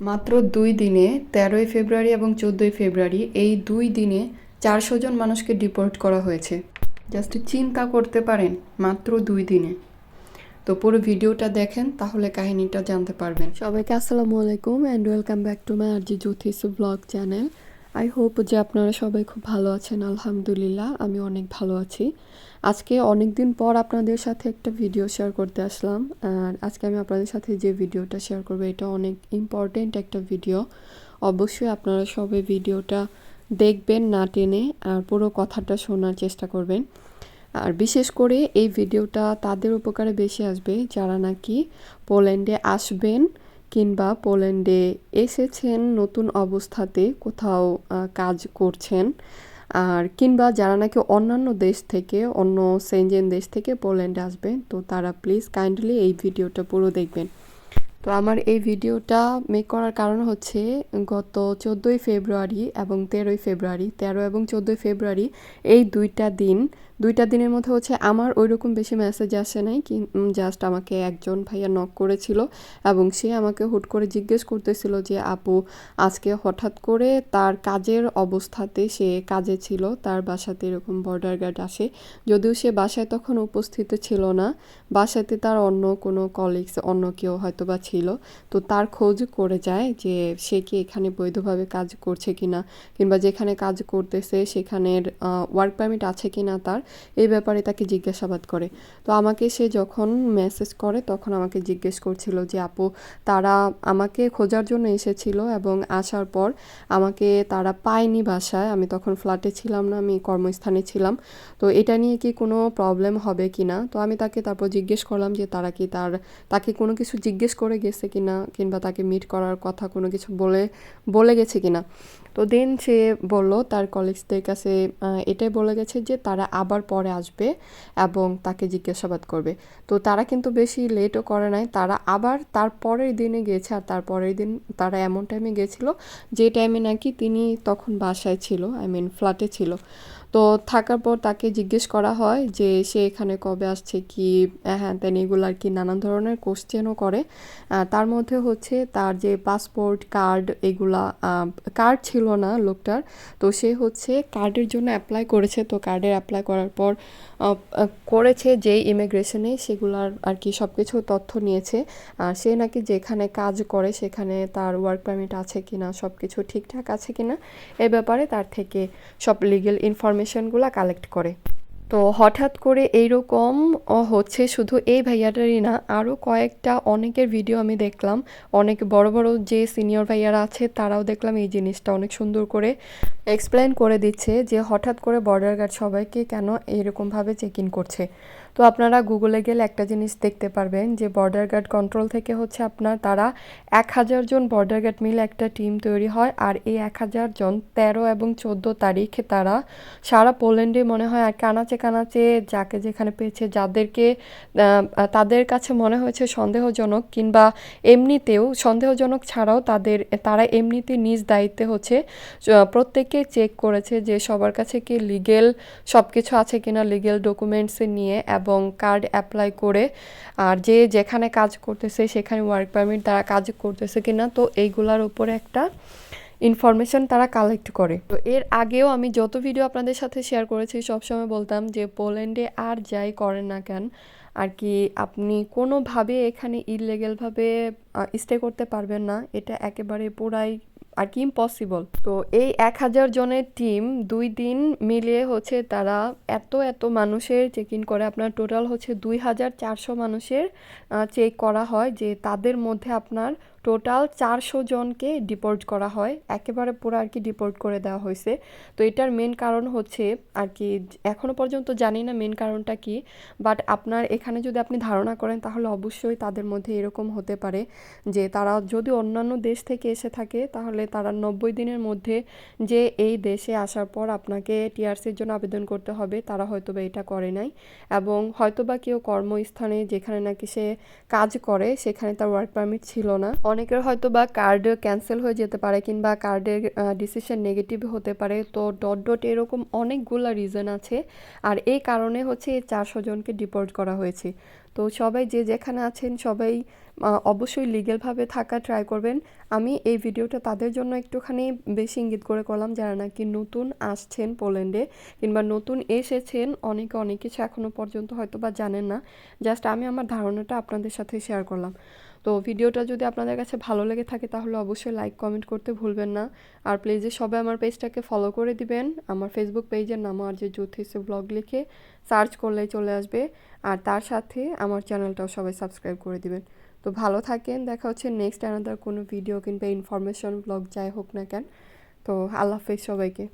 মাত্র দুই দিনে, তেরোই ফেব্রুয়ারি এবং চোদ্দোই ফেব্রুয়ারি, এই দুই দিনে চারশো জন মানুষকে ডিপোর্ট করা হয়েছে। জাস্ট চিন্তা করতে পারেন, মাত্র দুই দিনে। তো পুরো ভিডিওটা দেখেন, তাহলে কাহিনীটা জানতে পারবেন। সবাইকে আসসালামু আলাইকুম and welcome back to my আরজি জ্যোতিষ ব্লগ চ্যানেল আই হোপ যে আপনারা সবাই খুব ভালো আছেন, আলহামদুলিল্লাহ, আমি অনেক ভালো আছি। আজকে অনেক দিন পর আপনাদের সাথে একটা ভিডিও শেয়ার করতে আসলাম, আর আজকে আমি আপনাদের সাথে যে ভিডিওটা শেয়ার করব, এটা অনেক ইম্পর্টেন্ট একটা ভিডিও অবশ্যই আপনারা সবাই ভিডিওটা দেখবেন, না টেনে, আর পুরো কথাটা শোনার চেষ্টা করবেন। আর বিশেষ করে এই ভিডিওটা তাদের উপকারে বেশি আসবে, যারা নাকি পোল্যান্ডে আসবেন কিংবা পোল্যান্ডে এসেছেন, নতুন অবস্থাতে কোথাও কাজ করছেন, আর কিংবা যারা নাকি অন্যান্য দেশ থেকে, অন্য সেনজেন দেশ থেকে পোল্যান্ডে আসবেন, তো তারা প্লিজ কাইন্ডলি এই ভিডিওটা পুরো দেখবেন। তো আমার এই ভিডিওটা মেক করার কারণ হচ্ছে গত চোদ্দোই ফেব্রুয়ারি এবং তেরোই ফেব্রুয়ারি, তেরো এবং চোদ্দোই ফেব্রুয়ারি এই দুইটা দিন, দুইটা দিনের মধ্যে হচ্ছে আমার ওই রকম বেশি মেসেজ আসে নাই কি জাস্ট আমাকে একজন ভাইয়া নক করেছিল এবং সে আমাকে হুট করে জিজ্ঞেস করতেছিল যে, আপু, আজকে হঠাৎ করে তার কাজের অবস্থাতে সে কাজে ছিল, তার বাসাতে এরকম বর্ডার গার্ড আসে, যদিও সে বাসায় তখন উপস্থিত ছিল না, বাসাতে তার অন্য কোনো কলিগস অন্য কেউ হয়তো বা ছিল। তো তার খোঁজ করে যায় যে সে কি এখানে বৈধভাবে কাজ করছে কিনা কিংবা যেখানে কাজ করতেছে সেখানের ওয়ার্ক পারমিট আছে কি না তার, এই ব্যাপারে তাকে জিজ্ঞাসাবাদ করে। তো আমাকে সে যখন মেসেজ করে তখন আমাকে জিজ্ঞেস করছিল যে, আপু, তারা আমাকে খোঁজার জন্য এসেছিল এবং আসার পর আমাকে তারা পায়নি বাসায়। আমি তখন ফ্ল্যাটে ছিলাম না, আমি কর্মস্থানে ছিলাম। তো এটা নিয়ে কি কোনো প্রবলেম হবে কি না তো আমি তাকে তারপর জিজ্ঞেস করলাম যে, তারা কি তার, তাকে কোনো কিছু জিজ্ঞেস করে গেছে কিনা কিংবা তাকে মিট করার কথা কোনো কিছু বলে বলে গেছে কিনা। তো দেন সে বলল তার কলিগসদের কাছে এটাই বলে গেছে যে তারা আবার পরে আসবে এবং তাকে জিজ্ঞাসাবাদ করবে। তো তারা কিন্তু বেশি লেটও করে নাই, তারা আবার তার পরের দিনে গেছে আর তার পরের দিন তারা এমন টাইমে গেছিল যে টাইমে নাকি তিনি তখন বাসায় ছিল আই মিন ফ্ল্যাটে ছিল। তো থাকার পর তাকে জিজ্ঞেস করা হয় যে, সে এখানে কবে আসছে? কি হ্যাঁ তেন এগুলো আর কি নানান ধরনের কোশ্চেনও করে। তার মধ্যে হচ্ছে তার যে পাসপোর্ট কার্ড এগুলা কার্ড ছিল না লোকটার। তো সে হচ্ছে কার্ডের জন্য অ্যাপ্লাই করেছে। তো কার্ডের অ্যাপ্লাই করার পর করেছে যেই ইমিগ্রেশনে সেগুলার আর কি সব কিছু তথ্য নিয়েছে। আর সে নাকি যেখানে কাজ করে সেখানে তার ওয়ার্ক পারমিট আছে কি না সব কিছু ঠিকঠাক আছে কিনা, এ ব্যাপারে তার থেকে সব লিগেল ইনফরমেশনগুলো কালেক্ট করে। তো হঠাৎ করে এইরকম হচ্ছে শুধু এই ভাইয়াটারই না আরও কয়েকটা অনেকের ভিডিও আমি দেখলাম। অনেক বড় বড় যে সিনিয়র ভাইয়ারা আছে, তারাও দেখলাম এই জিনিসটা অনেক সুন্দর করে এক্সপ্লেন করে দিচ্ছে যে হঠাৎ করে বর্ডার গার্ড সবাইকে কেন এরকমভাবে চেক ইন করছে। তো আপনারা গুগলে গেলে একটা জিনিস দেখতে পারবেন যে বর্ডার গার্ড কন্ট্রোল থেকে হচ্ছে আপনার তারা এক হাজার জন বর্ডার গার্ড মিলে একটা টিম তৈরি হয়, আর এই এক হাজার জন তেরো এবং চোদ্দ তারিখে তারা সারা পোল্যান্ডে মনে হয় আর কানাচে কানাচে যাকে যেখানে পেয়েছে, যাদেরকে তাদের কাছে মনে হয়েছে সন্দেহজনক কিংবা এমনিতেও সন্দেহজনক ছাড়াও তাদের, তারা এমনিতে নিজ দায়িত্বে হচ্ছে প্রত্যেককে চেক করেছে যে সবার কাছে কি লিগেল সব কিছু আছে কিনা, লিগেল ডকুমেন্টস নিয়ে এবং কার্ড অ্যাপ্লাই করে, আর যে যেখানে কাজ করতেছে সেখানে ওয়ার্ক পারমিট তারা কাজ করতেছে কিনা, তো এইগুলার উপরে একটা ইনফরমেশন তারা কালেক্ট করে। তো এর আগেও আমি যত ভিডিও আপনাদের সাথে শেয়ার করেছি, সবসময় বলতাম যে পোল্যান্ডে আর যাই করেন না কেন, আর কি আপনি কোনোভাবে এখানে ইলিগেলভাবে স্টে করতে পারবেন না, এটা একেবারে পুরাই আর কি ইম্পসিবল তো এই এক হাজার জনের টিম দুই দিন মিলিয়ে হচ্ছে তারা এত এত মানুষের চেক ইন করে। আপনার টোটাল হচ্ছে দুই হাজার চারশো মানুষের চেক করা হয় যে তাদের মধ্যে আপনার টোটাল চারশো জনকে ডিপোর্ট করা হয়। একেবারে পুরো আর কি ডিপোর্ট করে দেওয়া হয়েছে। তো এটার মেন কারণ হচ্ছে আর কি এখনও পর্যন্ত জানি না মেন কারণটা কি। বাট আপনার এখানে যদি আপনি ধারণা করেন, তাহলে অবশ্যই তাদের মধ্যে এরকম হতে পারে যে তারা যদি অন্যান্য দেশ থেকে এসে থাকে, তাহলে তারা নব্বই দিনের মধ্যে যে এই দেশে আসার পর আপনাকে টিআরসির জন্য আবেদন করতে হবে, তারা হয়তো বা এটা করে নাই। এবং হয়তোবা কেউ কর্মস্থানে যেখানে নাকি সে কাজ করে, সেখানে তার ওয়ার্ক পারমিট ছিল না। অনেকের হয়তো বা কার্ড ক্যান্সেল হয়ে যেতে পারে কিংবা কার্ডের ডিসিশন নেগেটিভ হতে পারে। তো ডট ডট এরকম অনেকগুলো রিজন আছে। আর এই কারণে হচ্ছে এই চারশো জনকে ডিপোর্ট করা হয়েছে। তো সবাই যে যেখানে আছেন সবাই অবশ্যই লিগেলভাবে থাকা ট্রাই করবেন। আমি এই ভিডিওটা তাদের জন্য একটুখানি বেশি ইঙ্গিত করে করলাম। যারা নাকি নতুন আসছেন পোল্যান্ডে কিংবা নতুন এসেছেন, অনেকে অনেক কিছু এখনও পর্যন্ত হয়তো বা জানেন না। জাস্ট আমি আমার ধারণাটা আপনাদের সাথে শেয়ার করলাম। তো ভিডিওটা যদি আপনাদের কাছে ভালো লেগে থাকে তাহলে অবশ্যই লাইক কমেন্ট করতে ভুলবেন না। আর প্লিজে সবাই আমার পেজটাকে ফলো করে দিবেন। আমার ফেসবুক পেজের নাম আর যে জ্যোতিষে ব্লগ লিখে সার্চ করলেই চলে আসবে। আর তার সাথে আমার চ্যানেলটাও সবাই সাবস্ক্রাইব করে দিবেন। তো ভালো থাকেন, দেখা হচ্ছে নেক্সট অ্যানাদার কোনো ভিডিও কিংবা ইনফরমেশন ব্লগ যাই হোক না কেন। তো আল্লাহ হাফেজ সবাইকে।